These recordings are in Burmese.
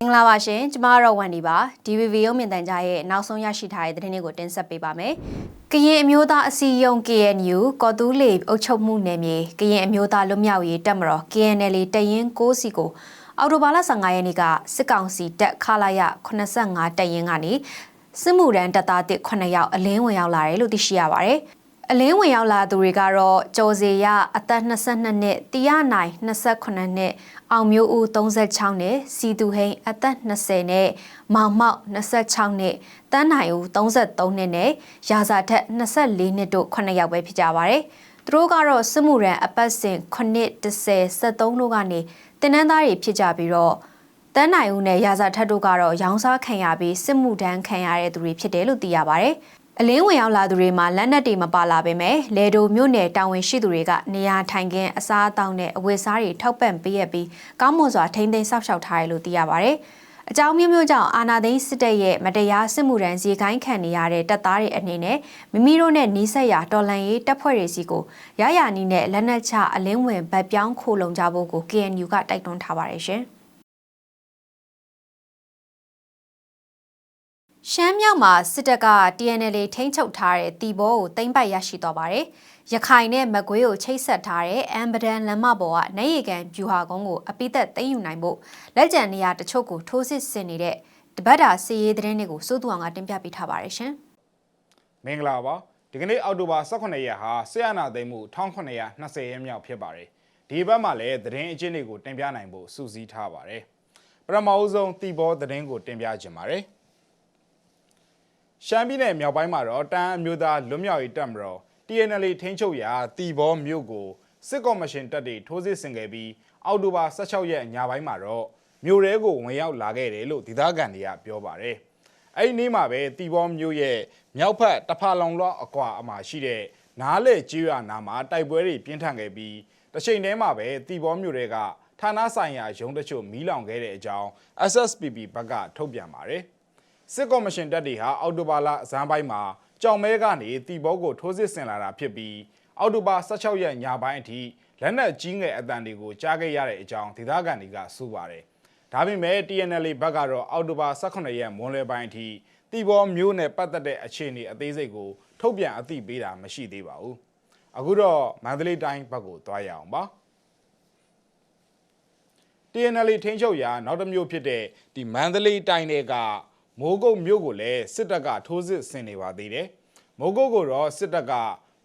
မင်္ဂလာပါရှင်ကျမကတော့ဝန်ဒီပါ DVV ရုံမြင့်တန်ကြားရဲ့နောက်ဆုံးရရှိထားတဲ့သတင်းတွေကိုတင်ဆက်ပေးပါမယ်။ကရင်အမျိုးသားအစည်းအရုံး KNU ကော်တူးလေအုပ်ချုပ်မှုနယ်မြေကရင်အမျိုးသားလွတ်မြောက်ရေးတပ်မတော် KNL တရင်6စီကိုအော်တိုဘာလ15ရက်နေ့ကစစ်ကောင်စီတပ်ခလာရ85တရင်ကနေစစ်မှုရန်တပ်သားတစ်9ယောက်အလင်းဝင်ရောက်လာတယ်လို့သိရှိရပါတယ်။ အလင်းဝင်ရောက်လာသူတွေကတော့ကျော်စီရအသက်22နှစ်တီရနိုင်28နှစ်အောင်မျိုးဦး36နှစ်စီတူဟိန်အသက်20နဲ့မောင်မောက်26နှစ်တန်းနိုင်ဦး33နှစ်နဲ့ရာဇာထက်24နှစ်တို့9ယောက်ပဲဖြစ်ကြပါတယ်။သူတို့ကတော့စစ်မှုရန်အပတ်စဉ်9 10 73တို့ကနေတင်နန်းသားတွေဖြစ်ကြပြီးတော့တန်းနိုင်ဦးနဲ့ရာဇာထက်တို့ကတော့ရောင်းစားခံရပြီးစစ်မှုထမ်းခံရတဲ့သူတွေဖြစ်တယ်လို့သိရပါတယ်။ အလင်းဝင်ရောက်လာသူတွေမှာလက်နက်တွေမပါလာပေမဲ့လေဒိုမြို့နယ်တာဝန်ရှိသူတွေကနေရာထိုင်ခင်းအစားအသောက်နဲ့အဝတ်စားတွေထောက်ပံ့ပေးရပြီးကောင်းမွန်စွာထိန်းသိမ်းစောင့်ရှောက်ထားတယ်လို့သိရပါဗျ။အကြောင်းမျိုးမျိုးကြောင့်အာနာသိန်းစစ်တပ်ရဲ့မတရားစစ်မှုရန်စီခိုင်းခံနေရတဲ့တပ်သားတွေအနေနဲ့မိမိတို့နဲ့နီးစပ်ရာတော်လန်ရေးတပ်ဖွဲ့တွေစီကိုရရနီးနဲ့လက်နက်ချအလင်းဝင်ဗတ်ပြောင်းခိုလုံကြဖို့ကို KNU ကတိုက်တွန်းထားပါတယ်ရှင်။ ရှမ်းမြောက်မှာစစ်တပ်က TNL ထိန်းချုပ်ထားတဲ့တီဘောကိုသိမ်းပိုက်ရရှိသွားပါတယ်။ရခိုင်နဲ့မကွေးကိုချိတ်ဆက်ထားတဲ့အမ်ပဒန်လမ်းမပေါ်ကနေရီကန်ဗျူဟာကုန်းကိုအပိသက်သိမ်းယူနိုင်ဖို့လက်ကျန်နေရာတချို့ကိုထိုးစစ်ဆင်နေတဲ့တပတ်တာစီရေးသတင်းတွေကိုစိုးသူအောင်ကတင်ပြပေးထားပါတယ်ရှင်မင်္ဂလာပါဒီကနေ့အောက်တိုဘာ18ရက်ဟာဆေးရနာသိမ်းမှု1920ရက်မြောက်ဖြစ်ပါတယ်ဒီဘက်မှာလည်းသတင်းအကျဉ်းတွေကိုတင်ပြနိုင်ဖို့စူးစီးထားပါတယ်ပထမအဦးဆုံးတီဘောသတင်းကိုတင်ပြခြင်းပါတယ် ရှမ်းပြည်နယ်မြောက်ပိုင်းမှာတော့တန်းအမျိုးသားလွတ်မြောက်ရေးတပ်မတော် TNL ထိန်းချုပ်ရာတီဘောမြို့ကိုစစ်ကော်မရှင်တပ်တွေထိုးစစ်ဆင်ခဲ့ပြီးအောက်တိုဘာ16ရက်ညပိုင်းမှာတော့မြို့ရဲကိုဝင်ရောက်လာခဲ့တယ်လို့ဒေသခံတွေကပြောပါတယ်။အဲ့ဒီနေ့မှာပဲတီဘောမြို့ရဲ့မြောက်ဖက်တဖာလောင်လော့အကွာအမှာရှိတဲ့နားလေကျွရနာမှာတိုက်ပွဲတွေပြင်းထန်ခဲ့ပြီးတစ်ချိန်တည်းမှာပဲတီဘောမြို့တွေကဌာနဆိုင်ရာရုံးတချို့မီးလောင်ခဲ့တဲ့အကြောင်း SSPP ဘက်ကထုတ်ပြန်ပါတယ်။ စစ်ကော်မရှင်တပ်တွေဟာအောက်တိုဘာလအစမ်းပိုင်းမှာကြောင်မဲကနေတီဘောကိုထိုးစစ်ဆင်လာတာဖြစ်ပြီးအောက်တိုဘာ16ရက်ညပိုင်းအထိလက်နက်ကြီးငယ်အတန်တွေကိုကြားခဲ့ရတဲ့အကြောင်းဒေသခံတွေကဆိုပါတယ်။ဒါပေမဲ့ TNL ဘက်ကတော့အောက်တိုဘာ18ရက်မွန်းလွဲပိုင်းအထိတီဘောမျိုးနဲ့ပတ်သက်တဲ့အခြေအနေအသေးစိတ်ကိုထုတ်ပြန်အသိပေးတာမရှိသေးပါဘူး။အခုတော့မန္တလေးတိုင်းဘက်ကိုသွားရအောင်ပါ။ TNL ထိန်းချုပ်ရာနောက်တစ်မျိုးဖြစ်တဲ့ဒီမန္တလေးတိုင်းတွေက မိုးကုတ်မြို့ကိုလည်းစစ်တပ်ကထိုးစစ်ဆင်နေပါသေးတယ်။မိုးကုတ်ကိုတော့စစ်တပ်က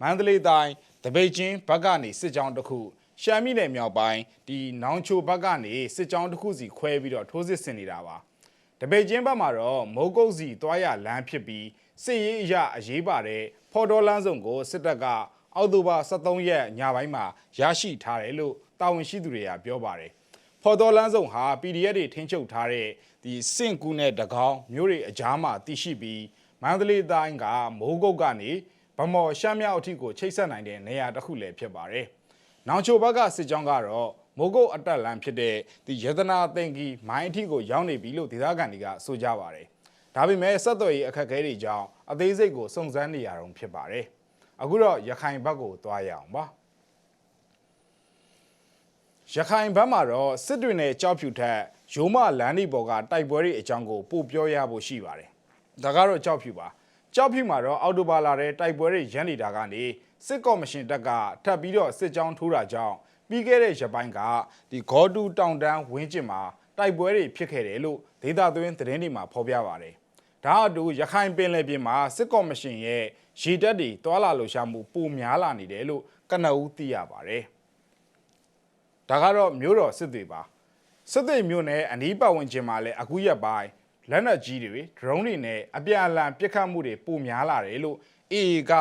မန္တလေးတိုင်းတပိတ်ချင်းဘက်ကနေစစ်ကြောင်းတစ်ခုရှမ်းပြည်နယ်မြောက်ပိုင်းဒီနောင်ချိုဘက်ကနေစစ်ကြောင်းတစ်ခုစီခွဲပြီးတော့ထိုးစစ်ဆင်နေတာပါ။တပိတ်ချင်းဘက်မှာတော့မိုးကုတ်စီသွားရလမ်းဖြစ်ပြီးစစ်ရေးအရအရေးပါတဲ့ဖော်တော်လန်းစုံကိုစစ်တပ်ကအောက်တိုဘာ23ရက်ညပိုင်းမှာရရှိထားတယ်လို့တာဝန်ရှိသူတွေကပြောပါတယ်။ ဖော်တော်လန်းစုံဟာ PDF တွေထင်းချုပ်ထားတဲ့ဒီစင့်ကူးနဲ့တကောင်းမျိုးတွေအကြားမှာတည်ရှိပြီးမန္တလေးတိုင်းကမိုးကုတ်ကနေဗမော်ရှမ်းမြောက်အထိကိုချိတ်ဆက်နိုင်တဲ့နေရာတစ်ခုလည်းဖြစ်ပါတယ်။နောင်ချိုဘက်ကစစ်ကြောင်းကတော့မိုးကုတ်အတက်လန်ဖြစ်တဲ့ဒီယတနာသိင်ကြီးမိုင်းအထိကိုရောက်နေပြီလို့ဒေသခံတွေကဆိုကြပါတယ်။ဒါပေမဲ့ဆက်သွယ်ရေးအခက်အခဲတွေကြောင့်အသေးစိတ်ကိုစုံစမ်းနေရအောင်ဖြစ်ပါတယ်။အခုတော့ရခိုင်ဘက်ကိုသွားရအောင်ပါ။ ရခိုင်ဘက်မှာတော့စစ်တွေနဲ့ကြောက်ဖြူထက်ရိုးမလမ်းဒီပေါ်ကတိုက်ပွဲတွေအကြောင်းကိုပို့ပြောရဖို့ရှိပါတယ်။ဒါကတော့ကြောက်ဖြူပါ။ကြောက်ဖြူမှာတော့အော်တိုဘာလာတဲ့တိုက်ပွဲတွေရန်နေတာကနေစစ်ကော်မရှင်တပ်ကထပ်ပြီးတော့စစ်ကြောင်းထိုးတာကြောင့်ပြီးခဲ့တဲ့ရပိုင်းကဒီဂေါ်တူတောင်တန်းဝင်းကျင်မှာတိုက်ပွဲတွေဖြစ်ခဲ့တယ်လို့ဒေတာသွင်းသတင်းတွေမှာဖော်ပြပါတယ်။ဒါအတူရခိုင်ပင်လယ်ပြင်မှာစစ်ကော်မရှင်ရဲ့ရေတပ်တွေတွာလာလှူရှာမှုပိုများလာနေတယ်လို့ကနအူးသိရပါတယ်။ ဒါကတော့မျိုးတော်စစ်တွေပါ။စစ်သိမ်မြို့နယ်အနီးပတ်ဝန်းကျင်မှာလည်းအခုရက်ပိုင်းလက်နက်ကြီးတွေ drone တွေနဲ့အပြန်အလှန်ပစ်ခတ်မှုတွေပိုများလာတယ်လို့ AA က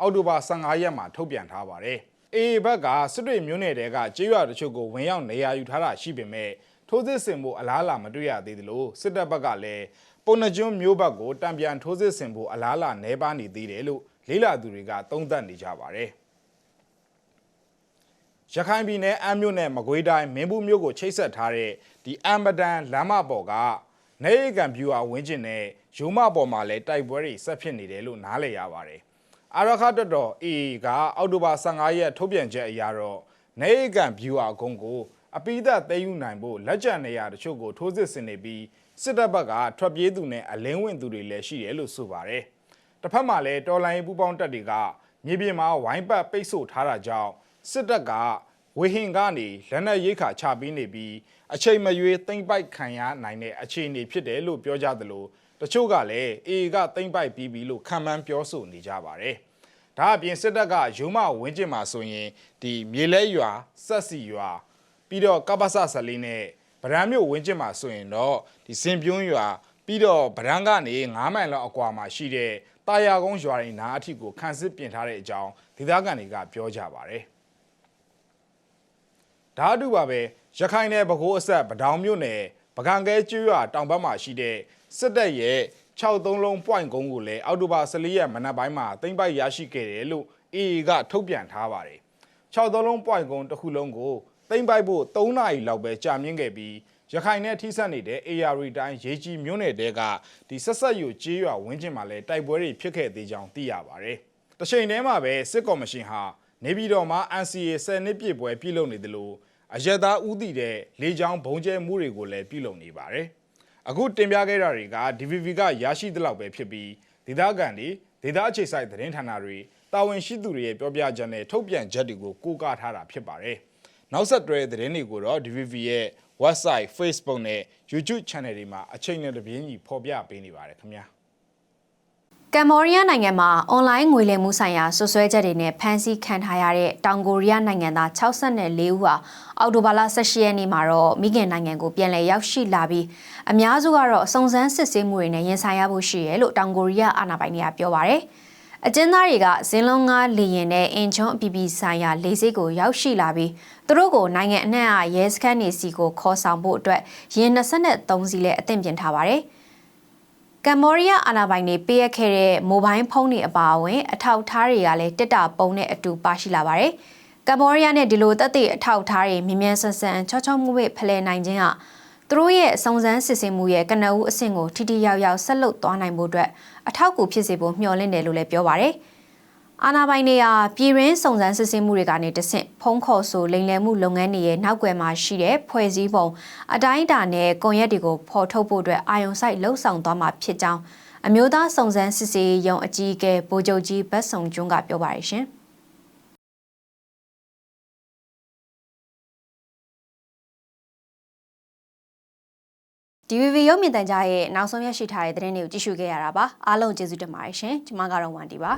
အောက်တိုဘာ15ရက်မှာထုတ်ပြန်ထားပါတယ်။ AA ဘက်ကစစ်တွေမြို့နယ်တဲကကျေးရွာတချို့ကိုဝင်ရောက်နေရာယူထားတာရှိပေမဲ့ထိုးစစ်ဆင်ဖို့အလားအလာမတွေ့ရသေးသလိုစစ်တပ်ဘက်ကလည်းပုံနှကျွန်းမြို့ဘက်ကိုတံပြန်ထိုးစစ်ဆင်ဖို့အလားအလာနှဲပါနေသေးတယ်လို့လေးလာသူတွေကသုံးသပ်နေကြပါတယ်။ ရခိုင်ပြည်နယ်အမ်းမြို့နယ်မကွေးတိုင်းမင်းဘူးမြို့ကိုချိတ်ဆက်ထားတဲ့ဒီအမ်ဘဒန်လမ်းမပေါ်ကနေရီကန်ဗျူဟာဝင်းကျင်နဲ့ရုံးမပေါ်မှာလည်းတိုက်ပွဲတွေဆက်ဖြစ်နေတယ်လို့နားလည်ရပါတယ်။အာရခတ်တော် AA ကအောက်တိုဘာ15ရက်ထုတ်ပြန်ချက်အရတော့နေရီကန်ဗျူဟာကုန်းကိုအပိသက်သိမ်းယူနိုင်ဖို့လက်ကျန်နေရာတချို့ကိုထိုးစစ်ဆင်နေပြီးစစ်တပ်ဘက်ကထွက်ပြေးသူနဲ့အလင်းဝင်သူတွေလည်းရှိတယ်လို့ဆိုပါတယ်။တစ်ဖက်မှာလည်းတော်လိုင်းပူပေါင်းတပ်တွေကမြေပြင်မှာဝိုင်းပတ်ပိတ်ဆို့ထားတာကြောင့် စစ်တပ်ကဝေဟင်ကနေလက်နက်ရိတ်ခါချပေးနေပြီးအချိန်မရွေးသိမ့်ပိုက်ခံရနိုင်တဲ့အခြေအနေဖြစ်တယ်လို့ပြောကြသလိုတချို့ကလည်းအေကသိမ့်ပိုက်ပြီးပြီလို့ခံမှန်းပြောဆိုနေကြပါတယ်။ဒါအပြင်စစ်တပ်ကရုံးမဝင်းကျင်မှာဆိုရင်ဒီမြေလဲရွာစက်စီရွာပြီးတော့ကပ္ပစဆလင်းနဲ့ဗရန်မြို့ဝင်းကျင်မှာဆိုရင်တော့ဒီစင်ပြုံးရွာပြီးတော့ဗရန်ကနေ9မိုင်လောက်အကွာမှာရှိတဲ့တာယာကုန်းရွာရင်းနားအထိကိုခန်းစစ်ပြင်ထားတဲ့အကြောင်းဒေသခံတွေကပြောကြပါတယ်။ ဓာတ်တူပါပဲရခိုင်နယ်ပဲခူးအဆက်ပဒေါင်မြို့နယ်ပကံကဲကျွရွာတောင်ဘက်မှာရှိတဲ့စစ်တပ်ရဲ့63လုံး point ကုန်းကိုလည်းအောက်တိုဘာ14ရက်မနက်ပိုင်းမှာတင်ပိုက်ရရှိခဲ့တယ်လို့ AA ကထုတ်ပြန်ထားပါတယ်။6လုံး point ကုန်းတစ်ခုလုံးကိုတိမ့်ပိုက်ဖို့3နာရီလောက်ပဲကြာမြင့်ခဲ့ပြီးရခိုင်နဲ့ထိစပ်နေတဲ့ AR တိုင်းရေးကြီးမြို့နယ်တဲကဒီဆက်ဆက်ယူကြေးရွာဝင်းကျင်မှာလည်းတိုက်ပွဲတွေဖြစ်ခဲ့သေးကြောင်းသိရပါတယ်။တချိန်တည်းမှာပဲစစ်ကော်မရှင်ဟာ နေပြည်တော်မှာ NCA 10နှစ်ပြည့်ပွဲပြုလုပ်နေတယ်လို့အရက်သားဦးတည်တဲ့လေကြောင်းဘုံကျဲမှုတွေကိုလည်းပြုလုပ်နေပါတယ်။အခုတင်ပြခဲ့တာတွေက DVV ကရရှိသလောက်ပဲဖြစ်ပြီးဒေသခံတွေဒေသအခြေစိုက်သတင်းဌာနတွေတာဝန်ရှိသူတွေရဲ့ပြောပြချက်နဲ့ထုတ်ပြန်ချက်တွေကိုကိုးကားထားတာဖြစ်ပါတယ်။နောက်ဆက်တွဲသတင်းတွေကိုတော့ DVV ရဲ့ website Facebook နဲ့ YouTube channel တွေမှာအချိန်နဲ့တပြေးညီဖော်ပြပေးနေပါတယ်ခင်ဗျာ။ ကမ္ဘောဒီးယားနိုင်ငံမှာအွန်လိုင်းငွေလိမ်မှုဆိုင်ရာဆွဆွဲချက်တွေနဲ့ဖမ်းဆီးခံထားရတဲ့တောင်ကိုရီးယားနိုင်ငံသား64ဦးဟာအောက်တိုဘာလ18ရက်နေ့မှာတော့မိခင်နိုင်ငံကိုပြန်လည်ရောက်ရှိလာပြီးအများစုကတော့စုံစမ်းစစ်ဆေးမှုတွေနဲ့ရင်ဆိုင်ရဖို့ရှိရဲလို့တောင်ကိုရီးယားအာဏာပိုင်တွေကပြောပါရယ်အကျဉ်းသားတွေကဇင်းလုံးကားလေရင်နဲ့အင်ချွန်းအပီပီဆိုင်ရာလေဆိပ်ကိုရောက်ရှိလာပြီးသူတို့ကိုနိုင်ငံအနှံ့အရဲစခန်းနေစီကိုခေါ်ဆောင်ဖို့အတွက်ရင်23စီလဲအသင့်ပြင်ထားပါတယ်။ ကမ္ဘောဒီးယားအာဏာပိုင်တွေပေးအပ်ခဲ့တဲ့မိုဘိုင်းဖုန်းတွေအပါအဝင်အထောက်အထားတွေကလည်းတစ်တာပုံနဲ့အတူပါရှိလာပါတယ်။ကမ္ဘောဒီးယားနဲ့ဒီလိုတက်တဲ့အထောက်အထားတွေမြ мян ဆန်ဆန်ချောချောမှုပဲဖလှယ်နိုင်ခြင်းကသူတို့ရဲ့စုံစမ်းစစ်ဆေးမှုရဲ့ကနဦးအဆင့်ကိုထိထိရောက်ရောက်ဆက်လုပ်သွားနိုင်ဖို့အတွက်အထောက်အကူဖြစ်စေဖို့မျှော်လင့်တယ်လို့လည်းပြောပါရယ်။ အာနာပိုင်တွေကပြည်ရင်းစုံစမ်းစစ်ဆေးမှုတွေကနေတဆင့်ဖုံးခေါ်ဆိုလိမ်လည်မှုလုပ်ငန်းတွေရဲ့နောက်ွယ်မှာရှိတဲ့ဖွဲ့စည်းပုံအတိုင်းအတာနဲ့ကွန်ရက်တွေကိုဖော်ထုတ်ဖို့အတွက်အာယုံဆိုင်လှုပ်ဆောင်သွားမှာဖြစ်ကြောင်းအမျိုးသားစုံစမ်းစစ်ဆေးရေးရုံးအကြီးအကဲဗိုလ်ချုပ်ကြီးဘတ်စုံကျွန်းကပြောပါရရှင်။ DVB ရုပ်မြင်သံကြားရဲ့နောက်ဆုံးရရှိထားတဲ့သတင်းတွေကိုကြည့်ရှုခဲ့ရတာပါအားလုံးကျေးဇူးတင်ပါတယ်ရှင်ကျွန်မကတော့ဝန်တီပါ